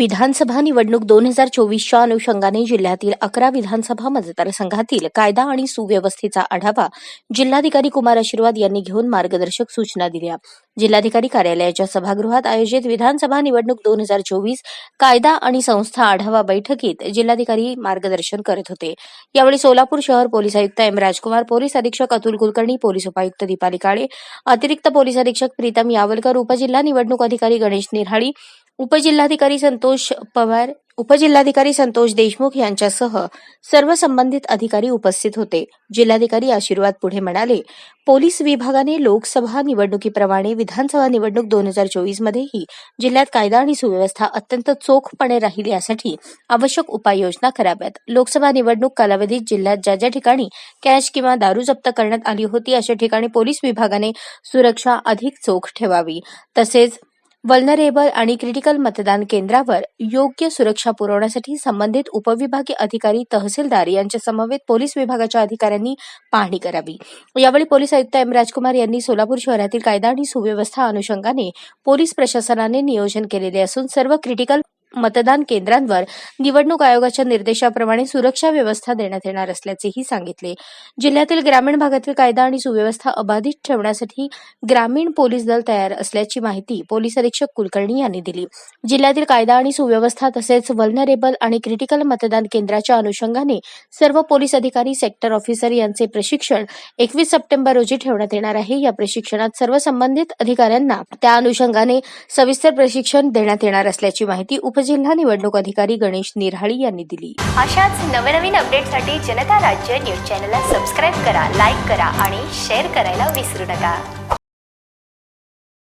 विधानसभा निवडणूक दोन हजार चोवीसच्या अनुषंगाने जिल्ह्यातील अकरा विधानसभा मतदारसंघातील कायदा आणि सुव्यवस्थेचा आढावा जिल्हाधिकारी कुमार आशीर्वाद यांनी घेऊन मार्गदर्शक सूचना दिल्या. जिल्हाधिकारी कार्यालयाच्या सभागृहात आयोजित विधानसभा निवडणूक दोन हजार चोवीस कायदा आणि संस्था आढावा बैठकीत जिल्हाधिकारी मार्गदर्शन करत होते. यावेळी सोलापूर शहर पोलीस आयुक्त एम राजकुमार पोलीस अधीक्षक अतुल कुलकर्णी पोलीस उपायुक्त दीपाली काळे अतिरिक्त पोलीस अधीक्षक प्रीतम यावलकर उपजिल्हा निवडणूक अधिकारी गणेश निरहाळी उपजिल्हाधिकारी संतोष पवार उपजिल्हाधिकारी संतोष देशमुख यांच्यासह सर्व संबंधित अधिकारी उपस्थित होते. जिल्हाधिकारी आशीर्वाद पुढे म्हणाले पोलीस विभागाने लोकसभा निवडणुकीप्रमाणे विधानसभा निवडणूक दोन हजार चोवीस मध्येही जिल्ह्यात कायदा आणि सुव्यवस्था अत्यंत चोखपणे राहील यासाठी आवश्यक उपाययोजना कराव्यात. लोकसभा निवडणूक कालावधीत जिल्ह्यात ज्या ज्या ठिकाणी कॅश किंवा दारू जप्त करण्यात आली होती अशा ठिकाणी पोलीस विभागाने सुरक्षा अधिक चोख ठेवावी. तसेच वल्नरेबल आणि क्रिटिकल मतदान केंद्रावर योग्य सुरक्षा पुरवण्यासाठी संबंधित उपविभागीय अधिकारी तहसीलदार यांच्या समवेत पोलीस विभागाच्या अधिकाऱ्यांनी पाहणी करावी. यावेळी पोलीस आयुक्त एम. राजकुमार यांनी सोलापूर शहरातील कायदा आणि सुव्यवस्था अनुषंगाने पोलीस प्रशासनाने नियोजन केलेले असून सर्व क्रिटिकल मतदान केंद्रांवर निवडणूक आयोगाच्या निर्देशाप्रमाणे सुरक्षा व्यवस्था देण्यात येणार असल्याचेही सांगितले. जिल्ह्यातील ग्रामीण भागातील कायदा आणि सुव्यवस्था अबाधित ठेवण्यासाठी ग्रामीण पोलीस दल तयार असल्याची माहिती पोलीस अधीक्षक कुलकर्णी यांनी दिली. जिल्ह्यातील कायदा आणि सुव्यवस्था तसेच वल्नरेबल आणि क्रिटिकल मतदान केंद्राच्या अनुषंगाने सर्व पोलीस अधिकारी सेक्टर ऑफिसर यांचे प्रशिक्षण एकवीस सप्टेंबर रोजी ठेवण्यात येणार आहे. या प्रशिक्षणात सर्व संबंधित अधिकाऱ्यांना त्या अनुषंगाने सविस्तर प्रशिक्षण देण्यात येणार असल्याची माहिती उप उपजिल्हा निवडणूक अधिकारी गणेश निरहाळी यांनी दिली. अशाच नवनवीन अपडेटसाठी जनता राज्य न्यूज चॅनलला सबस्क्राईब करा लाईक करा आणि शेअर करायला विसरू नका.